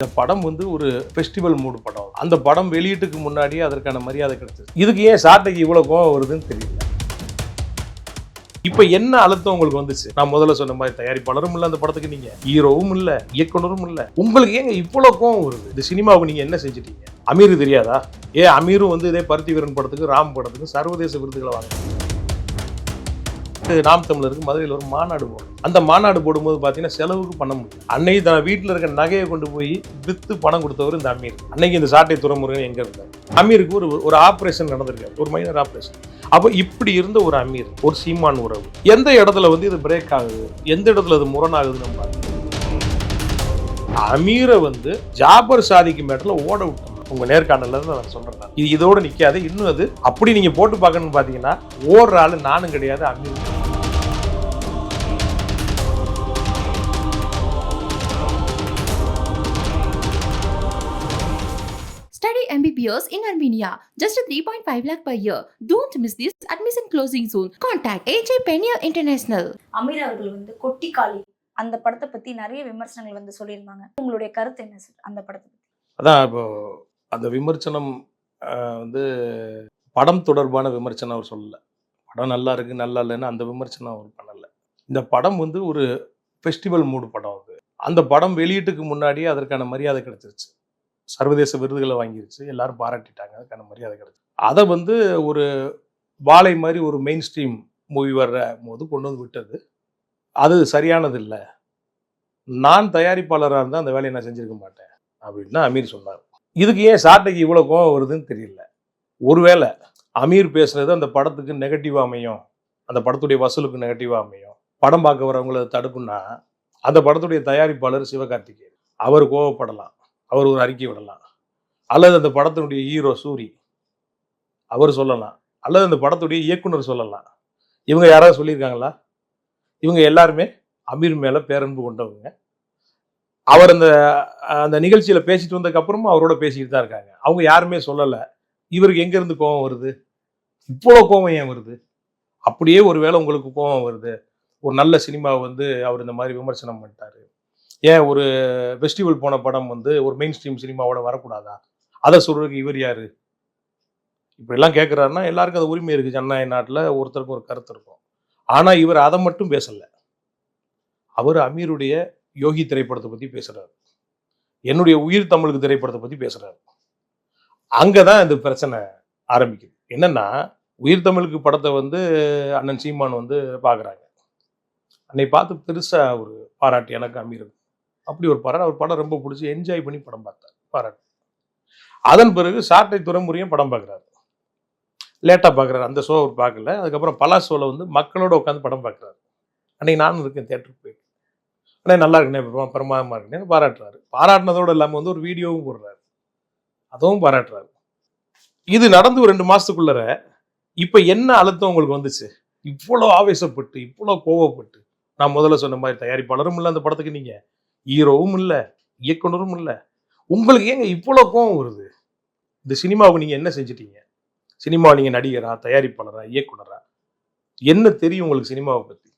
இந்த படம் வந்து ஒரு ஃபெஸ்டிவல் மூடு படம். அந்த படம் வெளியீட்டுக்கு முன்னாடியே அதற்கான மரியாதை கிடைச்சது இதுக்கு ஏன் சாட்டைக்கு இவ்வளோ கோவம் வருதுன்னு தெரியல. இப்ப என்ன அழுத்தம் உங்களுக்கு வந்துச்சு? நான் முதல்ல சொன்ன மாதிரி தயாரிப்பாளரும் இல்ல அந்த படத்துக்கு நீங்க. ஹீரோவும் இல்ல இயக்குனரும் இல்ல. உங்களுக்கு ஏங்க இவ்வளவு கோவம் வருது? இந்த சினிமாவுக்கு நீங்க என்ன செஞ்சிட்டீங்க? அமீர் தெரியாதா? ஏன் அமீரும் வந்து இதே பருத்தி வீரன் படத்துக்கு ராம் படத்துக்கு சர்வதேச விருதுகளை வாங்க நாம் தமிழருக்கு மதுரையில் ஒரு மாநாடு போடும் அந்த மாநாடு போடும்போது பார்த்தீங்கன்னா செலவுக்கு பண்ண முடியும். அன்னைக்கு தான் வீட்டில் இருக்க நகையை கொண்டு போய் வித்து பணம் கொடுத்தவர் இந்த அமீர். அன்னைக்கு இந்த சாட்டை துறைமுருகன் எங்கே இருந்தார்? அமீருக்கு ஒரு ஒரு ஆப்ரேஷன் நடந்திருக்காரு. ஒரு மைனர் ஆப்ரேஷன் அப்போ இப்படி இருந்த ஒரு அமீர் ஒரு சீமான் உறவு. எந்த இடத்துல வந்து இது பிரேக் ஆகுது? எந்த இடத்துல அது முரணாகுது நம்ம அமீரை வந்து ஜாபர் சாதிக்கு மேட்டில் ஓட விட்டோம். உங்க நேர்காணல நான் சொல்றேன் இது இதோட நிக்காது. இன்னும் அது அப்படி நீங்க போட்டு பார்க்கணும்னு பாத்தீங்கன்னா ஓடுற ஆளு நானும் கிடையாது Amir MBBS in Armenia. Just a 3.5 lakh per year. Don't miss this admission closing soon. Contact AJ Penier International. Amir அவர்கள் வந்து கொட்டிக்காளி அந்த படத்தை பத்தி நிறைய விமர்சனங்கள் வந்து சொல்லியிருந்தாங்க உங்களுடைய கருத்து என்ன சார் அந்த படத்தை பத்தி அதான் இப்போ அந்த விமர்சனம் ஆஹ், வந்து படம் தொடர்பான விமர்சனம் அவர் சொல்லல படம் நல்லா இருக்கு நல்லா இல்லைன்னு அந்த விமர்சனம் அவர் பண்ணல இந்த படம் வந்து ஒரு ஃபெஸ்டிவல் மூடு படம் அது அந்த படம் வெளியீட்டுக்கு முன்னாடியே அதற்கான மரியாதை கிடைச்சிருச்சு சர்வதேச விருதுகளை வாங்கிருச்சு. எல்லாரும் பாராட்டிட்டாங்க. அதுக்கான மரியாதை கிடைச்சு அதை வந்து ஒரு வாழை மாதிரி ஒரு மெயின் ஸ்ட்ரீம் மூவி வர்ற போது கொண்டு வந்து விட்டது. அது சரியானது இல்லை நான் தயாரிப்பாளராக இருந்தால் அந்த வேலையை நான் செஞ்சுருக்க மாட்டேன் அப்படின்னு அமீர் சொன்னார். இதுக்கு ஏன் சாட்டைக்கு இவ்வளோ கோவம் வருதுன்னு தெரியல. ஒருவேளை அமீர் பேசுனது அந்த படத்துக்கு நெகட்டிவா அமையும். அந்த படத்துடைய வசூலுக்கு நெகட்டிவாக அமையும். படம் பார்க்க வரவங்கள தடுக்குன்னா அந்த படத்துடைய தயாரிப்பாளர் சிவகார்த்திகேயன். அவர் கோவப்படலாம். அவர் ஒரு அறிக்கை விடலாம். அல்லது அந்த படத்தினுடைய ஹீரோ சூரி அவர் சொல்லலாம். அல்லது அந்த படத்துடைய இயக்குனர் சொல்லலாம். இவங்க யாராவது சொல்லியிருக்காங்களா? இவங்க எல்லாருமே அமீர் மேலே பேரன்பு கொண்டவங்க. அவர் அந்த அந்த நிகழ்ச்சியில் பேசிட்டு வந்ததுக்கப்புறமும் அவரோட பேசிக்கிட்டு தான் இருக்காங்க. அவங்க யாருமே சொல்லலை. இவருக்கு எங்கேருந்து கோபம் கோவம் வருது? இவ்வளோ கோவம் ஏன் வருது? அப்படியே ஒருவேளை உங்களுக்கு கோவம் வருது. ஒரு நல்ல சினிமாவை வந்து அவர் இந்த மாதிரி விமர்சனம் பண்ணிட்டாரு. ஏன் ஒரு ஃபெஸ்டிவல் போன படம் வந்து ஒரு மெயின் ஸ்ட்ரீம் சினிமாவோட வரக்கூடாதா? அதை சொல்றதுக்கு இவர் யாரு? இப்படிலாம் கேட்குறாருன்னா எல்லாருக்கும் அது உரிமை இருக்குது ஜனநாயக நாட்டில் ஒருத்தருக்கும் ஒரு கருத்து இருக்கும். ஆனால் இவர் அதை மட்டும் பேசலை. அவர் அமீருடைய யோகி திரைப்படத்தை பற்றி பேசுகிறார் என்னுடைய உயிர் தமிழுக்கு திரைப்படத்தை பற்றி பேசுகிறார் அங்கே தான் இந்த பிரச்சனை ஆரம்பிக்குது. என்னென்னா உயிர் தமிழுக்கு படத்தை வந்து அண்ணன் சீமான் வந்து பார்க்குறாங்க அன்னை பார்த்து பெருசாக ஒரு பாராட்டு எனக்கு அமீர் அப்படி ஒரு பாராட்டு அவர் படம் ரொம்ப பிடிச்சி என்ஜாய் பண்ணி படம் பார்த்தார். பாராட்டு. அதன் பிறகு சாட்டை துறைமுறையும் படம் பார்க்குறாரு. லேட்டாக பார்க்குறாரு. அந்த ஷோ அவர் பார்க்கல. அதுக்கப்புறம் பலா ஷோவில் வந்து மக்களோட உட்காந்து படம் பார்க்குறாரு. அன்னைக்கு நானும் இருக்கேன் தேட்டருக்கு போயிட்டு. அண்ணே நல்லா இருக்குண்ணே பிரமா- இருக்குன்னு பாராட்டுறாரு. பாராட்டினதோடு இல்லாமல் வந்து ஒரு வீடியோவும் போடுறாரு. அதுவும் பாராட்டுறாரு. இது நடந்து ஒரு ரெண்டு மாசத்துக்குள்ளர இப்போ என்ன அழுத்தம் உங்களுக்கு வந்துச்சு? இவ்வளோ ஆவேசப்பட்டு இவ்வளோ கோவப்பட்டு. நான் முதல்ல சொன்ன மாதிரி தயாரிப்பாளரும் இல்லை அந்த படத்துக்கு நீங்கள் ஹீரோவும் இல்லை இயக்குனரும் இல்லை. உங்களுக்கு ஏங்க இவ்வளோ கோவம் வருது? இந்த சினிமாவுக்கு நீங்கள் என்ன செஞ்சிட்டீங்க? சினிமா நீங்கள் நடிகரா தயாரிப்பாளரா இயக்குனரா? என்ன தெரியும் உங்களுக்கு சினிமாவை பற்றி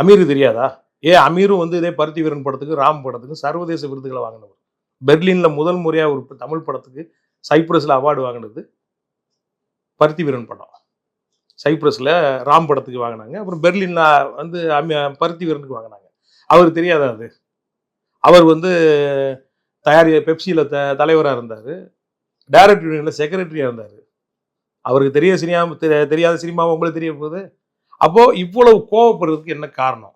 அமீர் தெரியாதா? ஏ அமீரும் வந்து இதே பருத்தி வீரன் படத்துக்கு ராம் படத்துக்கு சர்வதேச விருதுகளை வாங்கினவர். பெர்லினில் முதல் முறையாக ஒரு தமிழ் படத்துக்கு சைப்ரஸில் அவார்டு வாங்கினது பருத்தி வீரன் படம். சைப்ரஸில் ராம் படத்துக்கு வாங்கினாங்க. அப்புறம் பெர்லினில் வந்து அமி- பருத்தி வீரனுக்கு வாங்கினாங்க. அவர் தெரியாதா அது? அவர் வந்து தயாரி பெப்சியில் த தலைவராக இருந்தார். டைரக்டர் யூனியனில் செக்ரட்டரியாக இருந்தார். அவருக்கு தெரிய சினிமா தெ- தெரியாத சினிமா உங்களுக்கு தெரிய போகுது. அப்போது இவ்வளவு கோவப்படுறதுக்கு என்ன காரணம்?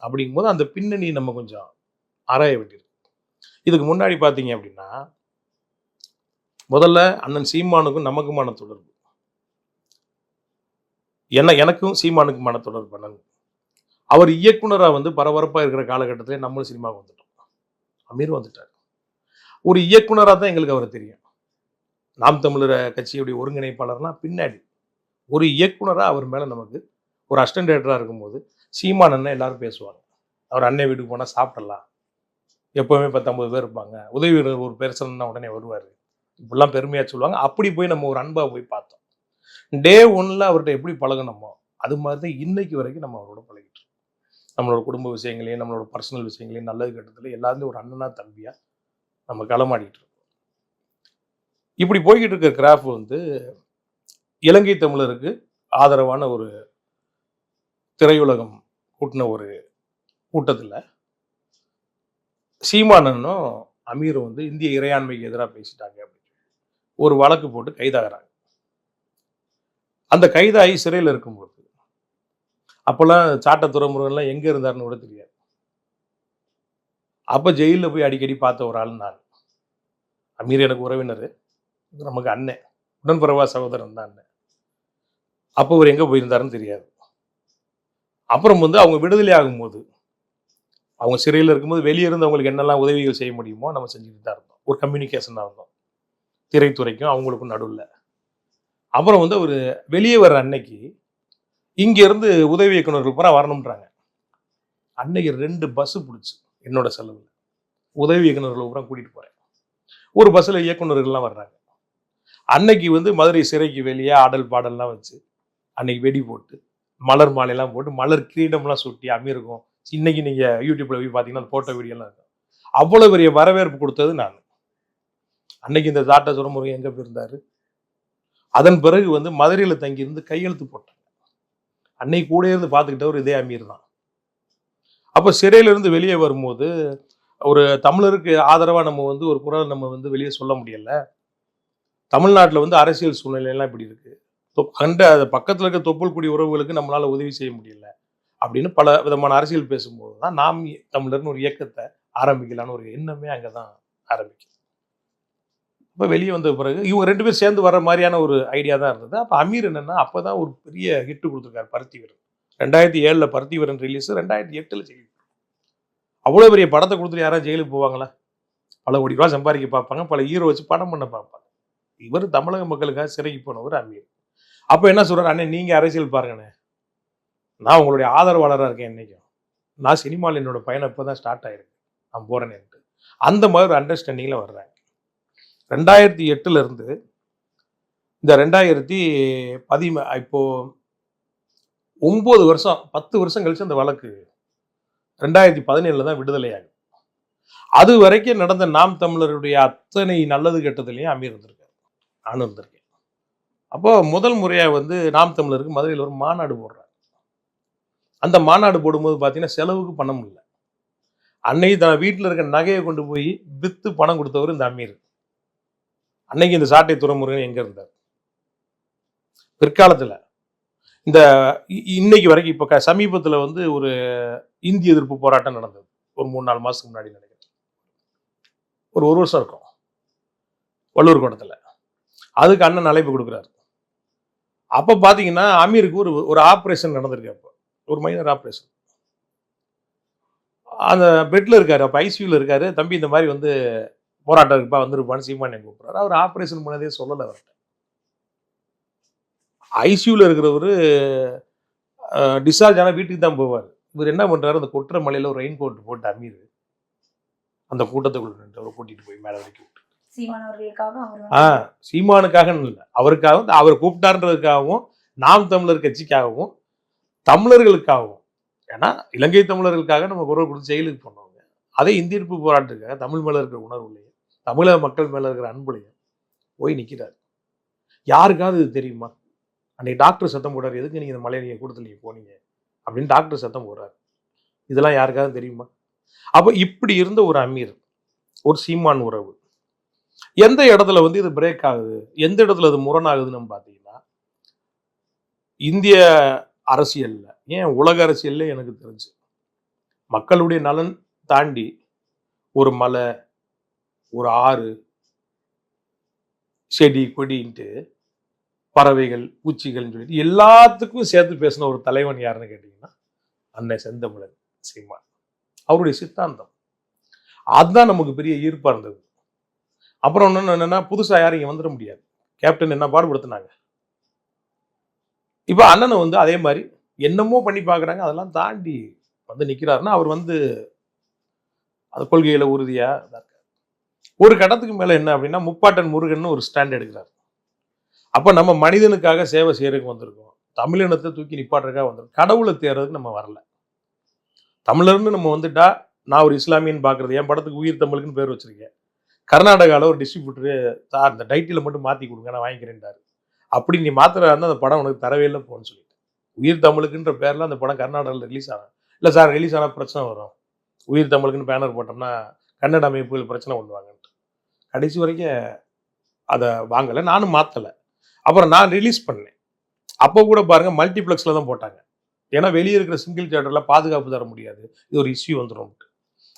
அப்படிங்கும்போது அந்த பின்னணி நம்ம கொஞ்சம் ஆராய வேண்டியிருக்கு. இதுக்கு முன்னாடி பார்த்தீங்க அப்படின்னா முதல்ல அண்ணன் சீமானுக்கும் நமக்குமான தொடர்பு. என்ன எனக்கும் சீமானுக்குமான தொடர்பு அண்ணன் அவர் இயக்குனராக வந்து பரபரப்பாக இருக்கிற காலகட்டத்திலே நம்மளும் சினிமாவுக்கு வந்துட்டோம். அமீர் வந்துட்டார். ஒரு இயக்குனராக தான் எங்களுக்கு அவரை தெரியும். நாம் தமிழர் கட்சியுடைய ஒருங்கிணைப்பாளர்னா பின்னாடி ஒரு இயக்குனராக அவர் மேலே நமக்கு ஒரு அசிஸ்டன்ட் டேரக்டராக இருக்கும்போது சீமான் அண்ணன் எல்லாரும் பேசுவாங்க. அவர் அண்ணன் வீட்டுக்கு போனால் சாப்பிடலாம். எப்போவுமே பத்தொம்பது பேர் இருப்பாங்க. உதவி வீரர் ஒரு பேர்சன்னா உடனே வருவார். இப்படிலாம் பெருமையாக சொல்லுவாங்க. அப்படி போய் நம்ம ஒரு அன்பாக போய் பார்த்தோம். டே ஒன்ல அவர்கிட்ட எப்படி பழகணுமோ அது மாதிரி தான் இன்னைக்கு வரைக்கும் நம்ம அவரோட பழகி நம்மளோட குடும்ப விஷயங்களையும் நம்மளோட பர்சனல் விஷயங்களையும் நல்லது கட்டத்தில் எல்லாத்துலேயும் ஒரு அண்ணனா தம்பியாக நம்ம களமாடிட்டு இருக்கோம். இப்படி போய்கிட்டு இருக்க கிராஃப் வந்து இலங்கை தமிழருக்கு ஆதரவான ஒரு திரையுலகம் கூட்டின ஒரு கூட்டத்தில் சீமானனும் அமீரும் வந்து இந்திய இறையாண்மைக்கு எதிராக பேசிட்டாங்க அப்படின்னு ஒரு வழக்கு போட்டு கைதாகிறாங்க. அந்த கைதாகி சிறையில் இருக்கும்போது அப்போல்லாம் சாட்டை துறைமுருகன்லாம் எங்கே இருந்தாருன்னு கூட தெரியாது. அப்போ ஜெயிலில் போய் அடிக்கடி பார்த்த ஒரு ஆள் நான். அமீர் எனக்கு உறவினர். நமக்கு அண்ணன் உடன்பிறவா சகோதரன் தான் அண்ணன் அப்போ அவர் எங்கே போயிருந்தாருன்னு தெரியாது. அப்புறம் வந்து அவங்க விடுதலை ஆகும்போது அவங்க சிறையில் இருக்கும்போது வெளியே இருந்து அவங்களுக்கு என்னெல்லாம் உதவிகள் செய்ய முடியுமோ நம்ம செஞ்சுட்டு தான் இருந்தோம். ஒரு கம்யூனிகேஷனாக இருந்தோம். திரைத்துறைக்கும் அவங்களுக்கும் நடுவில். அப்புறம் வந்து அவர் வெளியே வர்ற அன்னைக்கு இங்கேருந்து உதவி இயக்குனர்கள் பூரா வரணுன்றாங்க அன்னைக்கு ரெண்டு பஸ்ஸு பிடிச்சி என்னோட செலவில். உதவி இயக்குநர்கள் பூரா கூட்டிகிட்டு போகிறேன் ஒரு பஸ்ஸில் இயக்குனர்கள்லாம் வர்றாங்க. அன்னைக்கு வந்து மதுரை சிறைக்கு வெளியே ஆடல் பாடல்லாம் வச்சு அன்னைக்கு வெடி போட்டு மலர் மாலையெல்லாம் போட்டு மலர் கிரீடம்லாம் சுட்டி அமீருக்கும். இன்னைக்கு நீங்கள் யூடியூப்பில் போய் பார்த்தீங்கன்னா அந்த ஃபோட்டோ வீடியோலாம் இருக்கும். அவ்வளோ பெரிய வரவேற்பு கொடுத்தது நான். அன்னைக்கு இந்த தாட்டா சுரமுருகன் எங்கே போயிருந்தாரு? அதன் பிறகு வந்து மதுரையில் தங்கியிருந்து கையெழுத்து போட்டேன். அன்னை கூட இருந்து பார்த்துக்கிட்டவர் இதே அமீர் தான். அப்போ சிறையிலிருந்து வெளியே வரும்போது ஒரு தமிழருக்கு ஆதரவாக நம்ம வந்து ஒரு குரல் நம்ம வந்து வெளியே சொல்ல முடியல. தமிழ்நாட்டில் வந்து அரசியல் சூழ்நிலையெல்லாம் இப்படி இருக்குது அண்ட அது பக்கத்தில் இருக்க தொப்புள்குடி உறவுகளுக்கு நம்மளால் உதவி செய்ய முடியல. அப்படின்னு பல விதமான அரசியல் பேசும்போது தான் நாம் தமிழர்னு ஒரு இயக்கத்தை ஆரம்பிக்கலான்னு ஒரு எண்ணமே அங்கே தான் ஆரம்பிக்குது. இப்போ வெளியே வந்த பிறகு இவங்க ரெண்டு பேரும் சேர்ந்து வர மாதிரியான ஒரு ஐடியா தான் இருந்தது. அப்போ அமீர் என்னன்னா அப்போ தான் ஒரு பெரிய ஹிட்டு கொடுத்துருக்காரு பருத்திவீரன். ரெண்டாயிரத்தி ஏழில் பருத்திவீரன் ரிலீஸ் ரெண்டாயிரத்தி எட்டில் ஜெயிலுக்கு அவ்வளோ பெரிய படத்தை கொடுத்துட்டு யாராவது ஜெயிலுக்கு போவாங்களா? பல கோடி ரூபா சம்பாதிக்க பார்ப்பாங்க பல ஹீரோ வச்சு படம் பண்ண பார்ப்பாங்க. இவர் தமிழக மக்களுக்காக சிறைக்கு போனவர் அமீர். அப்போ என்ன சொல்கிறார் அண்ணே நீங்கள் அரசியல் பாருங்கண்ணே. நான் உங்களுடைய ஆதரவாளராக இருக்கேன் என்றைக்கும் நான் சினிமாவில் என்னோட பயணம் இப்போ தான் ஸ்டார்ட் ஆகிருக்கு நான் போகிறேன்னு அந்த மாதிரி ஒரு அண்டர்ஸ்டாண்டிங்கில் வர்றேன் ரெண்டாயிரத்தி எட்டுலேருந்து இந்த ரெண்டாயிரத்தி பதிம இப்போது ஒம்பது வருஷம் பத்து வருஷம் கழிச்சு அந்த வழக்கு ரெண்டாயிரத்தி பதினேழில் தான் விடுதலை அது வரைக்கும் நடந்த நாம் தமிழருடைய அத்தனை நல்லது கெட்டதுலையும் அமீர் இருந்திருக்காரு. நானும் இருந்திருக்கேன். அப்போ முதல் முறையாக வந்து நாம் தமிழருக்கு மதுரையில் ஒரு மாநாடு போடுறாங்க அந்த மாநாடு போடும்போது பார்த்தீங்கன்னா செலவுக்கு பணம் இல்லை. அன்னைக்கு தான் வீட்டில் இருக்க நகையை கொண்டு போய் வித்து பணம் கொடுத்தவர் இந்த அமீர். அன்னைக்கு இந்த சாட்டை துறைமுருகன் எங்கே இருந்தார்? பிற்காலத்தில். இந்த இ- இன்னைக்கு வரைக்கும் இப்போ க- சமீபத்தில் வந்து ஒரு இந்திய எதிர்ப்பு போராட்டம் நடந்தது. ஒரு மூணு நாலு மாதத்துக்கு முன்னாடி நினைக்கிறேன். ஒரு ஒரு வருஷம் இருக்கும். வள்ளூர் கோட்டத்தில். அதுக்கு அண்ணன் அழைப்பு கொடுக்குறாரு. அப்போ பார்த்தீங்கன்னா அமீருக்கு ஒரு ஒரு ஆப்ரேஷன் நடந்திருக்கு அப்போ. ஒரு மைனர் ஆப்ரேஷன். அந்த பெட்டில் இருக்காரு அப்போ ஐசியூவில் இருக்காரு. தம்பி இந்த மாதிரி வந்து போராட்டம் இருக்குப்பா வந்திருப்பான்னு சீமானியன் கூப்பிட்றாரு. அவர் ஆப்ரேஷன் பண்ணதே சொல்லலை அவர்கிட்ட. ஐசியூவில் இருக்கிறவர் டிஸ்சார்ஜ் ஆனால் வீட்டுக்கு தான் போவார். இவர் என்ன பண்ணுறாரு அந்த கொற்ற மலையில் ஒரு ரெயின் கோட் போட்டு அமீர். அந்த கூட்டத்துக்குள்ள நின்று அவரை கூட்டிட்டு போய் மேலே வரைக்கும் விட்டு. ஆ சீமானுக்காக இல்லை அவருக்காக வந்து அவர் கூப்பிட்டாருன்றதுக்காகவும் நாம் தமிழர் கட்சிக்காகவும் தமிழர்களுக்காகவும். ஏன்னா இலங்கை தமிழர்களுக்காக நம்ம குரல் கொடுத்து ஜெயிலுக்கு போனவங்க. அதே இந்திய எதிர்ப்பு போராட்டத்துக்காக தமிழ் மேல இருக்கிற உணர்வுலையும் தமிழக மக்கள் மேலே இருக்கிற அன்புலையும் போய் நிற்கிறார் யாருக்காவது இது தெரியுமா? அன்றைக்கி டாக்டர் சத்தம் போடுறார் எதுக்கு நீங்கள் இந்த மலையை நீங்கள் கொடுத்து போனீங்க? அப்படின்னு டாக்டர் சத்தம் போடுறாரு. இதெல்லாம் யாருக்காவது தெரியுமா? அப்போ இப்படி இருந்த ஒரு அமீர் ஒரு சீமான் உறவு எந்த இடத்துல வந்து இது பிரேக் ஆகுது? எந்த இடத்துல அது முரணாகுதுன்னு பார்த்தீங்கன்னா இந்திய அரசியலில். ஏன்? உலக அரசியல்ல எனக்கு தெரிஞ்சு. மக்களுடைய நலன் தாண்டி ஒரு மலை ஒரு ஆறு செடி கொடின்ட்டு பறவைகள் பூச்சிகள்னு சொல்லிட்டு எல்லாத்துக்கும் சேர்த்து பேசின ஒரு தலைவன் யாருன்னு கேட்டிங்கன்னா அன்னை செந்தமிழன் சீமான். அவருடைய சித்தாந்தம். அதுதான் நமக்கு பெரிய ஈர்ப்பாக இருந்தது. அப்புறம் இன்னொன்று என்னன்னா புதுசாக யாரும் இங்கே வந்துட முடியாது. கேப்டன் என்ன பாடுபடுத்தினாங்க. இப்போ அண்ணனை வந்து அதே மாதிரி என்னமோ பண்ணி பார்க்குறாங்க அதெல்லாம் தாண்டி வந்து நிற்கிறாருன்னா அவர் வந்து அது கொள்கையில் உறுதியாக ஒரு கட்டத்துக்கு மேலே என்ன அப்படின்னா முப்பாட்டன் முருகன் ஒரு ஸ்டாண்ட் எடுக்கிறார். அப்போ நம்ம மனிதனுக்காக சேவை செய்யறதுக்கு வந்திருக்கோம். தமிழினத்தை தூக்கி நிப்பாட்டுறதுக்காக வந்திருக்கோம். கடவுளை தேர்றதுக்கு நம்ம வரல. தமிழர்னு நம்ம வந்துட்டா நான் ஒரு இஸ்லாமியன் பார்க்குறது என் படத்துக்கு உயிர் தமிழுக்குன்னு பேர் வச்சிருக்கேன். கர்நாடகாவில் ஒரு டிஸ்ட்ரிபியூட்டரு சார் அந்த டைட்டிலை மட்டும் மாற்றி கொடுங்க நான் வாங்கிக்கிறேன்டாரு. அப்படி நீ மாத்திரா இருந்தால் அந்த படம் உனக்கு தரவே இல்லை போன்னு சொல்லிட்டு. உயிர் தமிழுக்குன்ற பேரில் அந்த படம் கர்நாடகாவில் ரிலீஸ் ஆகும் இல்லை சார் ரிலீஸ் ஆனால் பிரச்சனை வரும். உயிர் தமிழுக்குன்னு பேனர் போட்டோம்னா கன்னட அமைப்புகள் பிரச்சனை பண்ணுவாங்க கடைசி வரைக்கும் அதை வாங்கலை. நானும் மாற்றலை அப்புறம் நான் ரிலீஸ் பண்ணேன். அப்போ கூட பாருங்கள் மல்டிப்ளெக்ஸில் தான் போட்டாங்க. ஏன்னா வெளியே இருக்கிற சிங்கிள் தியேட்டரில் பாதுகாப்பு தர முடியாது. இது ஒரு இஷ்யூ வந்துடும்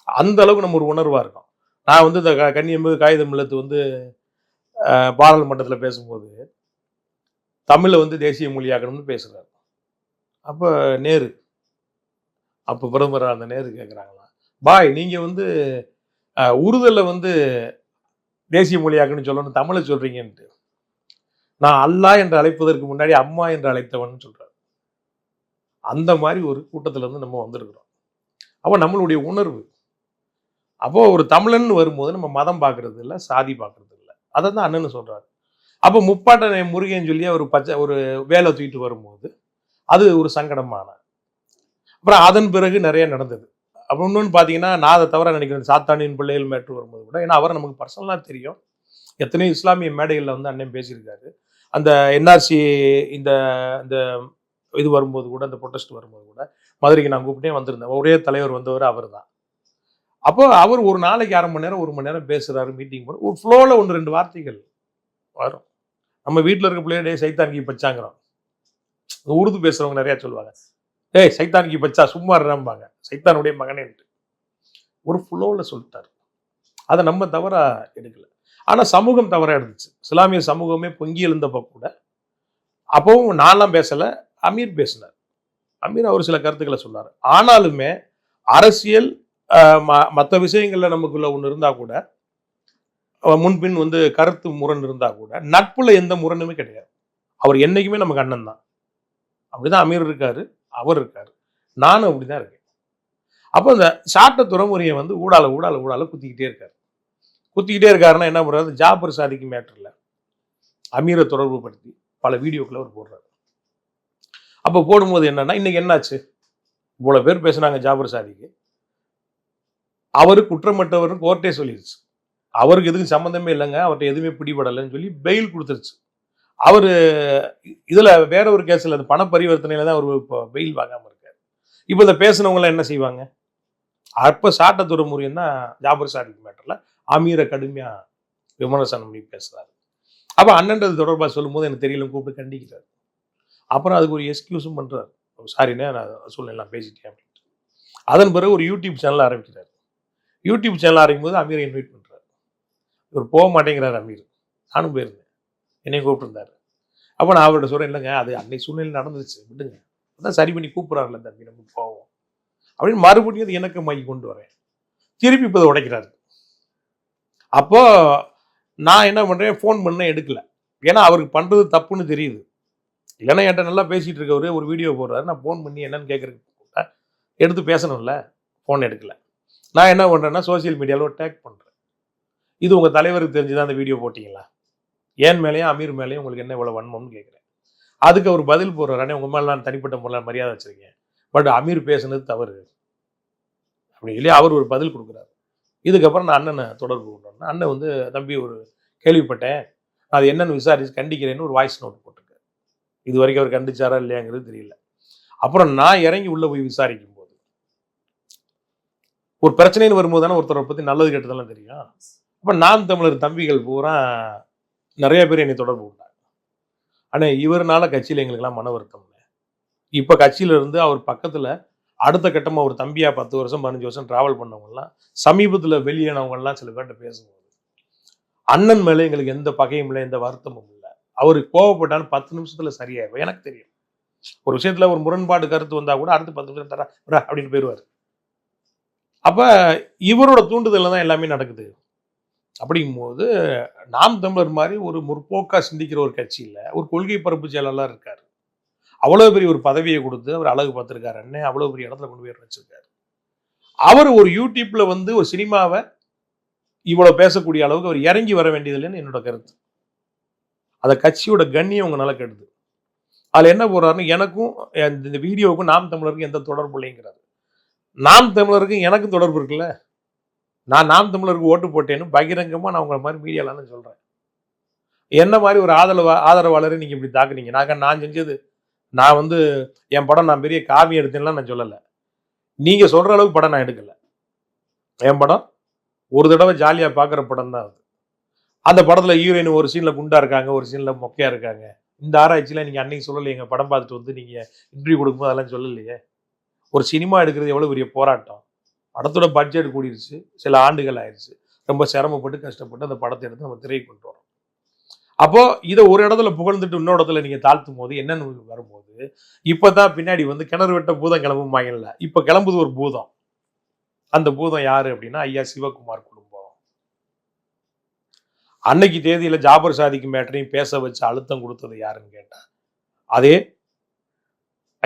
அந்த அளவுக்கு நம்ம ஒரு உணர்வாக இருக்கும். நான் வந்து இந்த க- கன்னியம்பு காகிதம் இல்லத்து வந்து பாராளுமன்றத்தில் பேசும்போது தமிழை வந்து தேசிய மொழியாக்கணும்னு பேசுகிறார் அப்போ நேரு. அப்போ பிரதமராக அந்த நேரு கேட்குறாங்களா பாய் நீங்கள் வந்து அஹ், உறுதலை வந்து தேசிய மொழியாக்குன்னு சொல்லணும் தமிழை சொல்கிறீங்கன்ட்டு நான் அல்லாஹ் என்று அழைப்பதற்கு முன்னாடி அம்மா என்று அழைத்தவன் சொல்கிறார் அந்த மாதிரி ஒரு கூட்டத்தில் இருந்து நம்ம வந்திருக்கிறோம். அப்போ நம்மளுடைய உணர்வு அப்போ ஒரு தமிழன் வரும்போது நம்ம மதம் பார்க்கறது இல்லை சாதி பார்க்கறது இல்லை அதை தான் அண்ணன் சொல்கிறாரு அப்போ முப்பாட்டனை முருகன் சொல்லி ஒரு பச்சை ஒரு வேலை தூக்கிட்டு வரும்போது அது ஒரு சங்கடமான. அப்புறம் அதன் பிறகு நிறைய நடந்தது. அப்போ இன்னொன்று பார்த்தீங்கன்னா நான் அதை தவிர நினைக்கிறேன். சாத்தானியின் பிள்ளைகள் மேட்ரு வரும்போது கூட. ஏன்னா அவர் நமக்கு பர்சனலாக தெரியும். எத்தனையோ இஸ்லாமிய மேடைகளில் வந்து அண்ணன் பேசியிருக்காரு. அந்த என்ஆர்சி இந்த இந்த இது வரும்போது கூட அந்த ப்ரொட்டஸ்ட் வரும்போது கூட மதுரைக்கு நான் கூப்பிட்டே வந்திருந்தேன். ஒரே தலைவர் வந்தவர் அவர் தான் அப்போ அவர் ஒரு நாளைக்கு அரை மணி நேரம் ஒரு மணி நேரம் பேசுறாரு மீட்டிங் போகிற ஒரு ஃப்ளோவில் ஒன்று ரெண்டு வார்த்தைகள் வரும். நம்ம வீட்டில் இருக்க பிள்ளைய டே பச்சாங்கிறோம் உருது பேசுகிறவங்க நிறையா சொல்லுவாங்க. டேய் சைத்தானுக்கு பச்சா சும்மா இருப்பாங்க சைத்தானுடைய மகனேன்ட்டு ஒரு ஃப்ளோவில் சொல்லிட்டார். அதை நம்ம தவறாக எடுக்கல. ஆனால் சமூகம் தவறாக எடுத்துச்சு. இஸ்லாமிய சமூகமே பொங்கி எழுந்தப்போ கூட அப்பவும் நான்லாம் பேசலை அமீர் பேசினார். அமீர் அவர் சில கருத்துக்களை சொன்னார். ஆனாலுமே அரசியல் மற்ற விஷயங்களில் நமக்குள்ள ஒன்று இருந்தால் கூட முன்பின் வந்து கருத்து முரண் இருந்தால் கூட நட்புல எந்த முரணுமே கிடையாது. அவர் என்றைக்குமே நமக்கு அண்ணன் தான். அப்படிதான் அமீர் இருக்காரு. அவர் இருக்கார். நானும் அப்படிதான் இருக்கேன். அப்போ இந்த சாட்ட துறமுறையை வந்து ஊடால ஊடால ஊடால குத்திக்கிட்டே இருக்கார். குத்திக்கிட்டே இருக்காருன்னா என்ன பண்ணுறாரு ஜாபர் சாதிக்கு மேட்டரில் அமீரை தொடர்பு படுத்தி பல வீடியோக்களை அவர் போடுறாரு. அப்போ போடும்போது என்னன்னா இன்னைக்கு என்னாச்சு? இவ்வளோ பேர் பேசுனாங்க ஜாபர் சாதிக்கு. அவர் குற்றமற்றவர்னு கோர்ட்டே சொல்லிடுச்சு அவருக்கு எதுக்கும் சம்மந்தமே இல்லைங்க. அவர்கிட்ட எதுவுமே பிடிபடலைன்னு சொல்லி பெயில் கொடுத்துருச்சு. அவர் இதில் வேற ஒரு கேஸில் அது பண பரிவர்த்தனையில் தான் அவர் இப்போ வெயில் வாங்காமல் இருக்கார். இப்போ இதை பேசுனவங்களாம் என்ன செய்வாங்க? அப்போ சாட்ட துறைமுறையும் தான் ஜாபர் சாதிக்கு மேட்டரில் அமீரை கடுமையாக விமர்சனம் பண்ணி பேசுகிறாரு அப்போ அண்ணன்றது தொடர்பாக சொல்லும்போது எனக்கு தெரியல கூப்பிட்டு கண்டிக்கிறார். அப்புறம் அதுக்கு ஒரு எக்ஸ்கியூஸும் பண்ணுறாரு சாரிண்ணே நான் சூழ்நிலாம் பேசிட்டேன் அப்படின்ட்டு. அதன் பிறகு ஒரு யூடியூப் சேனல் ஆரம்பிக்கிறார். யூடியூப் சேனல் ஆரம்பிக்கும் போது அமீரை இன்வைட் பண்ணுறாரு இவர் போக மாட்டேங்கிறார் அமீர். நானும் போயிருந்தேன். என்னையும் கூப்பிட்டுருந்தாரு. அப்போ நான் அவர்கிட்ட சொல்கிறேன் இல்லைங்க அது அன்னைக்கு சூழ்நிலை நடந்துச்சு விடுங்க. அதான் சரி பண்ணி கூப்பிட்றாருல தம்பி நம்ம போவோம். அப்படின்னு மறுபடியும் அது எனக்கு மைக்கு கொண்டு வரேன். திருப்பி இப்போ அதை உடைக்கிறாரு. அப்போ நான் என்ன பண்ணுறேன் ஃபோன் பண்ண எடுக்கல. ஏன்னா அவருக்கு பண்ணுறது தப்புன்னு தெரியுது. இல்லைன்னா என்கிட்ட நல்லா பேசிகிட்டு இருக்கவர் ஒரு வீடியோ போடுறாரு. நான் ஃபோன் பண்ணி என்னன்னு கேட்கறதுக்கு எடுத்து பேசணும்ல ஃபோன் எடுக்கல. நான் என்ன பண்ணுறேன்னா சோஷியல் மீடியாவில் டேக் பண்ணுறேன் இது உங்கள் தலைவருக்கு தெரிஞ்சுதான் அந்த வீடியோ போட்டிங்களா? ஏன் மேலேயும் அமீர் மேலேயும் உங்களுக்கு என்ன இவ்வளோ வன்மம்னு கேட்குறேன். அதுக்கு அவர் பதில் போடுறாரே. உங்கள் மேலே நான் தனிப்பட்ட முறையில் மரியாதை வச்சுருக்கேன் பட் அமீர் பேசுனது தவறு. அப்படி சொல்லி அவர் ஒரு பதில் கொடுக்குறாரு. இதுக்கப்புறம் நான் அண்ணனை தொடர்பு கொண்டோன்னா அண்ணன் வந்து தம்பி ஒரு கேள்விப்பட்டேன். நான் அது என்னென்னு விசாரிச்சு கண்டிக்கிறேன்னு ஒரு வாய்ஸ் நோட் போட்டிருக்காரு. இது வரைக்கும் அவர் கண்டிச்சாரா இல்லையாங்கிறது தெரியல. அப்புறம் நான் இறங்கி உள்ளே போய் விசாரிக்கும் போது ஒரு பிரச்சனைன்னு வரும்போது தானே ஒருத்தரை பற்றி நல்லது கெட்டதெல்லாம் தெரியும். அப்போ நாம் தமிழர் தம்பிகள் பூரா நிறைய பேர் என்னை தொடர்பு கொண்டாங்க. ஆனால் இவர்னால கட்சியில எங்களுக்கெல்லாம் மன வருத்தம் இல்லை. இப்போ கட்சியிலிருந்து அவர் பக்கத்தில் அடுத்த கட்டமாக ஒரு தம்பியாக பத்து வருஷம் பதினஞ்சு வருஷம் ட்ராவல் பண்ணவங்கலாம் சமீபத்தில் வெளியானவங்கலாம் சில பேர்கிட்ட பேசும்போது அண்ணன் மேலே எங்களுக்கு எந்த பகையும் இல்லை எந்த வருத்தமும் இல்லை. அவர் கோவப்பட்டாலும் பத்து நிமிஷத்தில் சரியாயிடும் எனக்கு தெரியும். ஒரு விஷயத்துல ஒரு முரண்பாடு கருத்து வந்தால் கூட அடுத்து பத்து நிமிஷம் தரா அப்படின்னு போயிடுவார் அப்போ இவரோட தூண்டுதலில் தான் எல்லாமே நடக்குது. அப்படிங்கும்போது நாம் தமிழர் மாதிரி ஒரு முற்போக்காக சிந்திக்கிற ஒரு கட்சியில் ஒரு கொள்கை பரப்பு செயலாளர் இருக்கார். அவ்வளோ பெரிய ஒரு பதவியை கொடுத்து அவர் அழகு பார்த்துருக்காரு. அண்ணன் அவ்வளோ பெரிய இடத்துல கொண்டு போய் வச்சிருக்காரு. அவர் ஒரு யூடியூப்பில் வந்து ஒரு சினிமாவை இவ்வளோ பேசக்கூடிய அளவுக்கு அவர் இறங்கி வர வேண்டியதில்லைன்னு என்னோட கருத்து. அந்த கட்சியோட கண்ணியம் உங்களால் கெடுது. அதில் என்ன போடுறாருன்னு எனக்கும் இந்த- இந்த வீடியோவுக்கும் நாம் தமிழருக்கும் எந்த தொடர்பு இல்லைங்கிறாரு. நாம் தமிழருக்கும் எனக்கும் தொடர்பு இருக்குல்ல? நான் நாம் தமிழருக்கு ஓட்டு போட்டேன்னு பகிரங்கமாக நான் உங்களை மாதிரி மீடியாலான்னு சொல்கிறேன் என்ன மாதிரி ஒரு ஆதரவா ஆதரவாளரை நீங்கள் இப்படி தாக்குனீங்க? நான் நான் செஞ்சது நான் வந்து என் படம் நான் பெரிய காவி எடுத்தேன்லாம் நான் சொல்லலை. நீங்கள் சொல்கிற அளவுக்கு படம் நான் எடுக்கலை. என் படம் ஒரு தடவை ஜாலியாக பார்க்குற படம் தான் அது. அந்த படத்தில் ஹீரோயின் ஒரு சீனில் குண்டாக இருக்காங்க ஒரு சீனில் மொக்கையாக இருக்காங்க. இந்த ஆராய்ச்சியில் நீங்கள் அன்னைக்கு சொல்லலை எங்கள் படம் பார்த்துட்டு வந்து நீங்கள் இன்டர்வியூ கொடுக்கும்போது அதெல்லாம் சொல்லலையே? ஒரு சினிமா எடுக்கிறது எவ்வளோ பெரிய போராட்டம்? படத்தோட பட்ஜெட் கூடிருச்சு. சில ஆண்டுகள் ஆயிடுச்சு ரொம்ப சிரமப்பட்டு கஷ்டப்பட்டு அந்த படத்தை எடுத்து நம்ம திரையை கொண்டு வரோம். அப்போது இதை ஒரு இடத்துல புகழ்ந்துட்டு இன்னொரு இடத்துல நீங்கள் தாழ்த்தும் போது என்னென்னு வரும்போது இப்போ தான் பின்னாடி வந்து கிணறு வெட்ட பூதம் கிளம்புமாங்கல்ல இப்போ கிளம்புது ஒரு பூதம். அந்த பூதம் யார் அப்படின்னா ஐயா சிவகுமார் குடும்பம். அன்னைக்கு தேதியில் ஜாபர் சாதிக்கு மேட்டரையும் பேச வச்சு அழுத்தம் கொடுத்தது யாருன்னு கேட்டால் அதே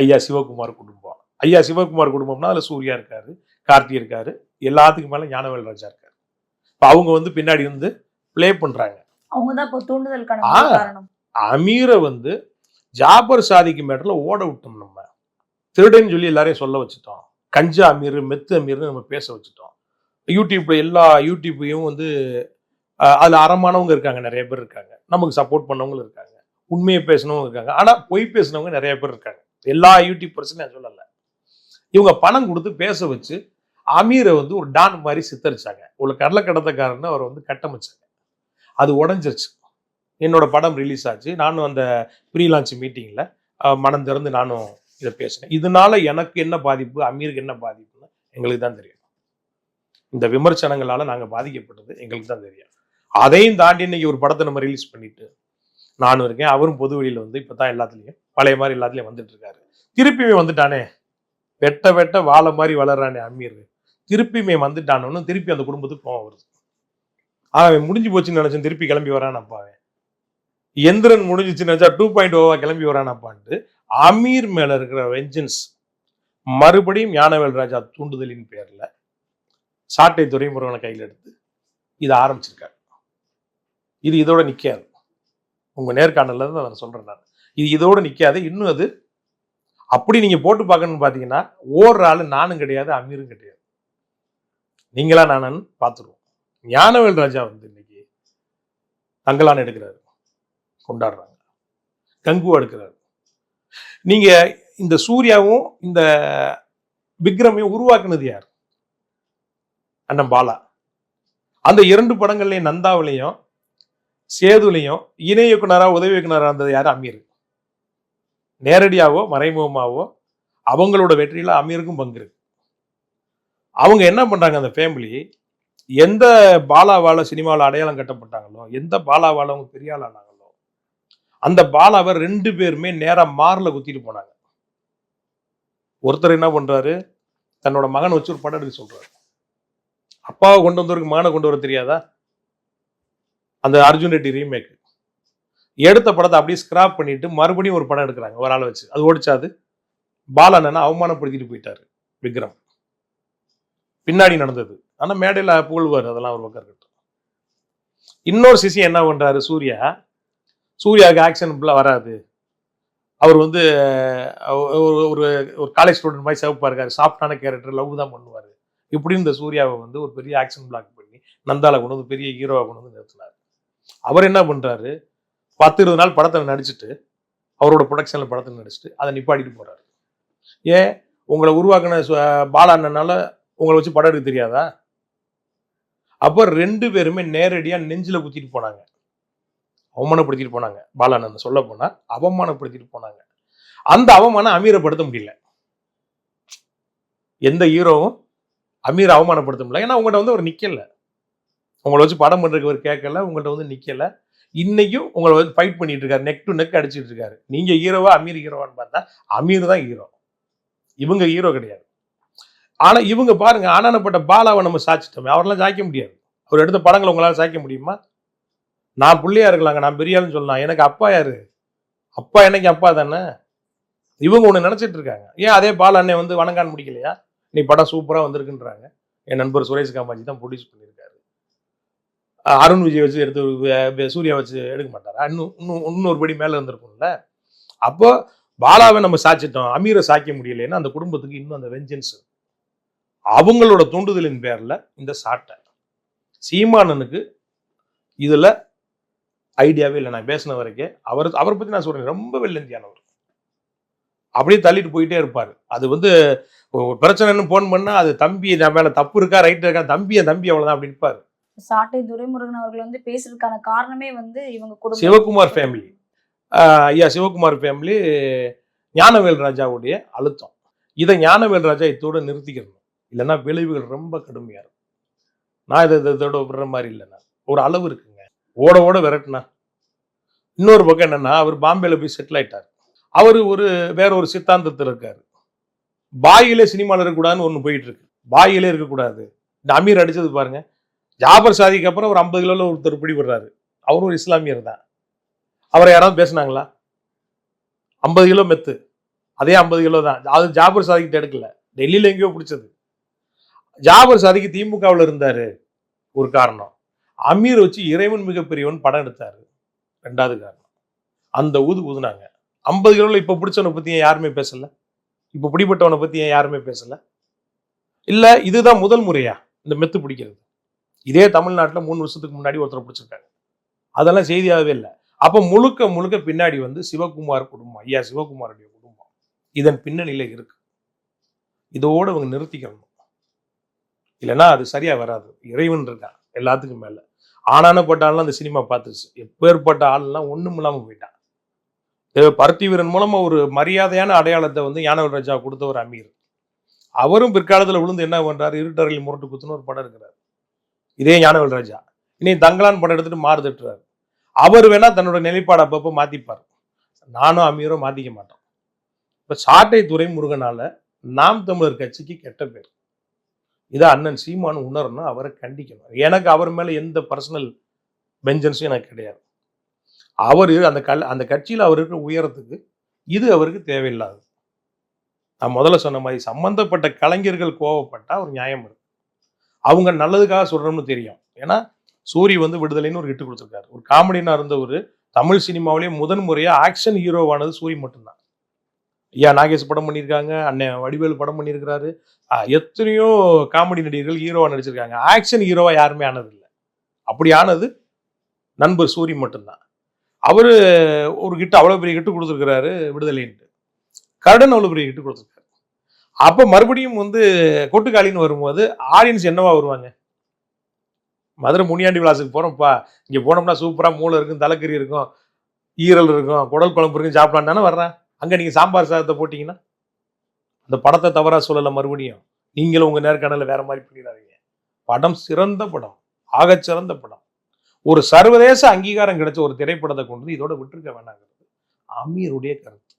ஐயா சிவகுமார் குடும்பம். ஐயா சிவகுமார் குடும்பம்னா அதில் சூர்யா இருக்காரு. கார்த்தி இருக்காரு. எல்லாத்துக்கும் மேல ஞானவேல் ராஜா இருக்காரு. இப்ப அவங்க வந்து பின்னாடி வந்து ப்ளே பண்றாங்க. அவங்க தான் இப்போ காரணம். அமீரை வந்து ஜாபர் சாதிக்கு மேட்டர்ல ஓட விட்டோம் நம்ம. திருடன்னு சொல்லி எல்லாரையும் சொல்ல வச்சுட்டோம். கஞ்சா அமீர் மெத்து அமீர்னு நம்ம பேச வச்சுட்டோம். யூடியூப்ல எல்லா யூடியூப்பையும் வந்து அதுல அறமானவங்க இருக்காங்க. நிறைய பேர் இருக்காங்க. நமக்கு சப்போர்ட் பண்ணவங்களும் இருக்காங்க. உண்மையை பேசினவங்க இருக்காங்க. ஆனா பொய் பேசினவங்க நிறைய பேர் இருக்காங்க. எல்லா யூடியூபர்ஸும் நான் சொல்லல. இவங்க பணம் கொடுத்து பேச வச்சு அமீரை வந்து ஒரு டான் மாதிரி சித்தரிச்சாங்க. ஒரு கடலை கடத்தக்காரன்னு அவர் வந்து கட்டமைச்சாங்க. அது உடஞ்சிருச்சு. என்னோட படம் ரிலீஸ் ஆச்சு. நானும் அந்த ப்ரீ லான்ச் மீட்டிங்கில் மனம் திறந்து நானும் இதை பேசினேன். இதனால எனக்கு என்ன பாதிப்பு அமீருக்கு என்ன பாதிப்புன்னு எங்களுக்கு தான் தெரியும். இந்த விமர்சனங்களால் நாங்கள் பாதிக்கப்பட்டது எங்களுக்கு தான் தெரியும். அதையும் தாண்டி இன்னைக்கு ஒரு படத்தை நம்ம ரிலீஸ் பண்ணிட்டு நானும் இருக்கேன். அவரும் பொது வெளியில் வந்து இப்போ தான் எல்லாத்துலேயும் பழைய மாதிரி எல்லாத்துலேயும் வந்துட்டு இருக்காரு. திருப்பியுமே வந்துட்டானே. வெட்ட வெட்ட வாழை மாதிரி வளர்றானே அமீர். திருப்பியுமே வந்துட்டானு திருப்பி அந்த குடும்பத்துக்கு கோவம் வருது. அவன் முடிஞ்சு போச்சுன்னு நினைச்சேன் திருப்பி கிளம்பி வரானப்பா அவன் எந்திரன் முடிஞ்சிச்சுன்னு நினைச்சா டூ பாயிண்ட் ஓவா கிளம்பி வரானப்பான்ட்டு அமீர் மேல இருக்கிற வெஞ்சன்ஸ் மறுபடியும் ஞானவேல் ராஜா தூண்டுதலின் பேர்ல சாட்டை துறைமுருகனை கையில் எடுத்து இதை ஆரம்பிச்சிருக்காரு. இது இதோட நிற்காது உங்கள் நேர்காணலில் இருந்து நான் சொல்கிறேன் நான். இது இதோட நிற்காது இன்னும் அது அப்படி நீங்கள் போட்டு பார்க்கணும்னு பார்த்தீங்கன்னா ஓடுற ஆள் நானும் கிடையாது அமீரும் கிடையாது. நீங்களா நானன்னு பார்த்துருவோம். ஞானவேல் ராஜா வந்து இன்னைக்கு தங்கலான் எடுக்கிறாரு. கொண்டாடுறாங்க. கங்குவா எடுக்கிறாரு நீங்க இந்த சூர்யாவும் இந்த விக்ரமையும் உருவாக்குனது யார்? அண்ணன் பாலா. அந்த இரண்டு படங்கள்லையும் நந்தாவிலையும் சேதுலையும் இணை இயக்குனரா உதவி இயக்குனரா இருந்தது யார்? அமீர். நேரடியாவோ மறைமுகமாவோ அவங்களோட வெற்றியில் அமீருக்கும் பங்கு இருக்கு. அவங்க என்ன பண்றாங்க அந்த ஃபேமிலி எந்த பாலாவால சினிமாவில் அடையாளம் கட்டப்பட்டாங்களோ எந்த பாலாவால் அவங்க பெரிய ஆள் ஆனாங்களோ அந்த பாலாவை ரெண்டு பேருமே நேராக மாரில் குத்திட்டு போனாங்க. ஒருத்தர் என்ன பண்றாரு? தன்னோட மகன் வச்சு ஒரு படம் எடுக்க சொல்றாரு. அப்பாவை கொண்டு வந்தவருக்கு மகனை கொண்டு வர தெரியாதா? அந்த அர்ஜுன் ரெட்டி ரீமேக் எடுத்த படத்தை அப்படியே ஸ்கிராப் பண்ணிட்டு மறுபடியும் ஒரு படம் எடுக்கிறாங்க ஒரு ஆளை வச்சு. அது ஓடிச்சாது பாலா அண்ணனை அவமானப்படுத்திட்டு போயிட்டாரு விக்ரம். பின்னாடி நடந்தது. ஆனால் மேடையில் புகழ்வார் அதெல்லாம் ஒரு பக்கம் இருக்கட்டும். இன்னொரு சிசி என்ன பண்ணுறாரு சூர்யா. சூர்யாவுக்கு ஆக்ஷன் ஃபுல்லாக வராது. அவர் வந்து ஒரு ஒரு ஒரு காலேஜ் ஸ்டூடெண்ட் மாதிரி சிவப்பா இருக்கார். சாஃப்டான கேரக்டர் லவ் தான் பண்ணுவார். இப்படி இந்த சூர்யாவை வந்து ஒரு பெரிய ஆக்ஷன் பிளாக் பண்ணி நந்தால கொண்டு வந்து பெரிய ஹீரோவை கொண்டு வந்து நிறுத்தினார். அவர் என்ன பண்ணுறாரு பத்து இருபது நாள் படத்தில் நடிச்சுட்டு அவரோட ப்ரொடக்ஷனில் படத்தில் நடிச்சுட்டு அதை நிப்பாட்டிட்டு போகிறாரு ஏன்? உங்களை உருவாக்கின சு- பாலா அண்ணனால உங்களை வச்சு படம் எடுக்க தெரியாதா? அப்போ ரெண்டு பேருமே நேரடியாக நெஞ்சில் குத்திட்டு போனாங்க. அவமானப்படுத்திட்டு போனாங்க. பாலானந்தன் சொல்ல போனால் அவமானப்படுத்திட்டு போனாங்க. அந்த அவமானம் அமீரப்படுத்த முடியல. எந்த ஹீரோவும் அமீரை அவமானப்படுத்த முடியல. ஏன்னா உங்கள்கிட்ட வந்து அவர் நிற்கலை உங்களை வச்சு படம் பண்ணுறதுக்கு அவர் கேட்கல உங்கள்கிட்ட வந்து நிற்கலை இன்னைக்கும் உங்களை வந்து ஃபைட் பண்ணிட்டு இருக்காரு நெக் டு நெக் அடிச்சிட்டு இருக்காரு நீங்கள் ஹீரோவா அமீர் ஹீரோவான்னு பார்த்தா அமீர் தான் ஹீரோ இவங்க ஹீரோ கிடையாது. ஆனால் இவங்க பாருங்க ஆனானப்பட்ட பாலாவை நம்ம சாச்சிட்டோமே. அவரெல்லாம் சாய்க்க முடியாது. அவர் எடுத்த படங்களை உங்களால் சாய்க்க முடியுமா? நான் பிள்ளையா இருக்கலாங்க நான் பெரிய சொல்லலாம். எனக்கு அப்பா யாரு? அப்பா என்னைக்கு அப்பா தானே? இவங்க ஒன்று நினச்சிட்டு இருக்காங்க. ஏன் அதே பால் அண்ணன் வந்து வணங்கான் முடிக்கலையா? நீ படம் சூப்பராக வந்திருக்குன்றாங்க. என் நண்பர் சுரேஷ் காமாஜி தான் ப்ரொடியூஸ் பண்ணியிருக்காரு. அருண் விஜய் வச்சு எடுத்து சூர்யா வச்சு எடுக்க மாட்டாரா? இன்னும் இன்னும் இன்னொரு படி மேலே இருந்திருக்கும்ல. அப்போ பாலாவை நம்ம சாய்ச்சிட்டோம் அமீரை சாய்க்க முடியலைன்னா அந்த குடும்பத்துக்கு இன்னும் அந்த வெஞ்சன்ஸ் அவங்களோட தூண்டுதலின் பேர்ல இந்த சாட்டை. சீமானனுக்கு இதுல ஐடியாவே இல்லை. நான் பேசின வரைக்கும் அவர் அவரை பத்தி நான் சொல்றேன். ரொம்ப வெள்ளந்தியானவர். அப்படியே தள்ளிட்டு போயிட்டே இருப்பாரு. அது வந்து பிரச்சனைன்னு போன் பண்ணா அது தம்பி என் மேல தப்பு இருக்கா ரைட் இருக்கா தம்பி என் தம்பி அவ்வளவுதான் அப்படி இருப்பாரு. சாட்டை துரைமுருகன் அவர்கள் வந்து பேசுறதுக்கான காரணமே வந்து இவங்க குடும்பம். சிவகுமார் ஃபேமிலி ஐயா சிவகுமார் ஃபேமிலி ஞானவேல் ராஜாவுடைய அழுத்தம். இதை ஞானவேல் ராஜா இதோட நிறுத்திக்கிறணும் இல்லைன்னா விளைவுகள் ரொம்ப கடுமையாக இருக்கும். நான் இதை இதை- இதோட விடுற மாதிரி இல்லைண்ணா ஒரு அளவு இருக்குங்க. ஓட ஓட விரட்டுனா. இன்னொரு பக்கம் என்னென்னா அவர் பாம்பேல போய் செட்டில் ஆயிட்டார். அவர் ஒரு வேற ஒரு சித்தாந்தத்தில் இருக்கார். பாயிலே சினிமாவில் இருக்கக்கூடாதுன்னு ஒன்று போயிட்டு இருக்கு. பாயிலே இருக்கக்கூடாது. இந்த அமீர் அடித்தது பாருங்க. ஜாபர் சாதிக்கு அப்புறம் ஒரு ஐம்பது கிலோவில் ஒருத்தர் பிடிபடுறாரு. அவரும் ஒரு இஸ்லாமியர் தான். அவரை யாராவது பேசுனாங்களா? ஐம்பது கிலோ மெத்து. அதே ஐம்பது கிலோ தான். அது ஜாபர் சாதிக்கிட்ட எடுக்கல. டெல்லியில் எங்கேயோ பிடிச்சது. ஜாபர் சாதிக்கு திமுகவில் இருந்தார். ஒரு காரணம். அமீர் வச்சு இறைவன் மிகப்பெரியவன் படம் எடுத்தார். ரெண்டாவது காரணம். அந்த ஊது ஊதுனாங்க. ஐம்பது கிலோவில் இப்போ பிடிச்சவனை பற்றி ஏன் யாருமே பேசலை? இப்போ பிடிப்பட்டவனை பற்றி ஏன் யாருமே பேசலை? இல்லை இதுதான் முதல் முறையா? இந்த மெத்து பிடிக்கிறது. இதே தமிழ்நாட்டில் மூணு வருஷத்துக்கு முன்னாடி ஒருத்தரை பிடிச்சிருக்காங்க. அதெல்லாம் செய்தியாகவே இல்லை. அப்போ முழுக்க முழுக்க பின்னாடி வந்து சிவகுமார் குடும்பம் ஐயா சிவகுமாருடைய குடும்பம். இதன் பின்னணியில இருக்கு. இதோட இவங்க நிறுத்திக்கணும். இல்லைன்னா அது சரியாக வராது. இறைவன் இருக்கான் எல்லாத்துக்கும் மேல. ஆனானப்பட்ட ஆள்லாம் அந்த சினிமா பார்த்துருச்சு. எப்பேற்பட்ட ஆள்லாம் ஒன்றும் இல்லாமல் போயிட்டான். பருத்தி வீரன் மூலமா ஒரு மரியாதையான அடையாளத்தை வந்து யானவர் ராஜா கொடுத்த ஒரு அமீர். அவரும் பிற்காலத்துல விழுந்து என்ன பண்றாரு? இருட்டறையில் முரட்டு குத்துன்னு ஒரு படம் இருக்கிறார் இதே ஞானவேல் ராஜா. இனி தங்கலான் படம் எடுத்துட்டு மாறு தட்டுறாரு அவர் வேணா தன்னோட நிலைப்பாடு அப்பப்போ மாற்றிப்பார் நானும் அமீரும் மாத்திக்க மாட்டோம். இப்ப சாட்டை துறை முருகனால நாம் தமிழர் கட்சிக்கு கெட்ட பேர். இதை அண்ணன் சீமானு உணரணும் அவரை கண்டிக்கணும். எனக்கு அவர் மேலே எந்த பர்சனல் பெஞ்சன்ஸும் எனக்கு கிடையாது. அவர் அந்த கல் அந்த கட்சியில் அவர் இருக்கிற உயரத்துக்கு இது அவருக்கு தேவையில்லாது நான் முதல்ல சொன்ன மாதிரி சம்பந்தப்பட்ட கலைஞர்கள் கோவப்பட்டால் ஒரு நியாயம் இருக்கு. அவங்க நல்லதுக்காக சொல்கிறோம்னு தெரியும். ஏன்னா சூரி வந்து விடுதலைன்னு ஒரு ஹிட்டு கொடுத்துருக்காரு. ஒரு காமெடினா இருந்த ஒரு தமிழ் சினிமாவிலேயே முதன் முறையாக ஆக்ஷன் ஹீரோவானது சூரி மட்டும்தான். ஐயா நாகேஷ் படம் பண்ணியிருக்காங்க அண்ணன் வடிவேலு படம் பண்ணியிருக்கிறாரு. எத்தனையோ காமெடி நடிகர்கள் ஹீரோவாக நடிச்சிருக்காங்க. ஆக்ஷன் ஹீரோவாக யாருமே ஆனதில்லை. அப்படி ஆனது நண்பர் சூரி மட்டும்தான். அவர் ஒரு கிட்ட அவ்வளோ பெரிய கிட்டு கொடுத்துருக்கிறாரு விடுதலைன்ட்டு. கருடன் அவ்வளோ பெரிய கிட்டு கொடுத்துருக்காரு. அப்போ மறுபடியும் வந்து கொட்டுக்காளின்னு வரும்போது ஆடியன்ஸ் என்னவா வருவாங்க? மதுரை முனியாண்டி விலாசுக்கு போகிறோம்ப்பா இங்கே போனோம்னா சூப்பராக மூளை இருக்கும் தலைக்கறி இருக்கும் ஈரல் இருக்கும் குடல் குழம்பு இருக்கும் சாப்பிடலான்னு தானே வர்றேன் அங்கே நீங்கள் சாம்பார் சாதத்தை போட்டிங்கன்னா அந்த படத்தை தவறாக சொல்லலை மறுபடியும். நீங்களும் உங்கள் நேர்காணலில் வேறு மாதிரி பண்ணிடாதீங்க. படம் சிறந்த படம் ஆகச்சிறந்த படம். ஒரு சர்வதேச அங்கீகாரம் கிடைச்ச ஒரு திரைப்படத்தை கொண்டு வந்து இதோட விட்டுருக்க வேணாங்கிறது அமீருடைய கருத்து.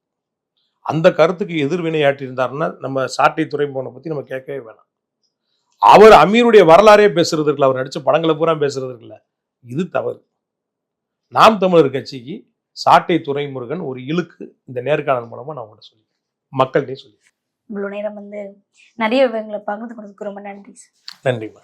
அந்த கருத்துக்கு எதிர்வினையாற்றி இருந்தாருன்னா நம்ம சாட்டை துறைமுகனை பற்றி நம்ம கேட்கவே வேணாம். அவர் அமீருடைய வரலாறே பேசுறது இருக்குல்ல அவர் நடித்த படங்களை பூரா பேசுறது இருக்குல்ல இது தவறு. நாம் தமிழர் கட்சிக்கு சாட்டை துரைமுருகன் ஒரு இழுக்கு இந்த நேர்காணல் மூலமா நான் உங்கள்கிட்ட சொல்லி மக்கள்கிட்டையும் சொல்லி இவ்வளவு நேரம் வந்து நிறைய விவரங்களை பகிர்ந்து கொண்டதுக்கு ரொம்ப நன்றி சார். நன்றிம்மா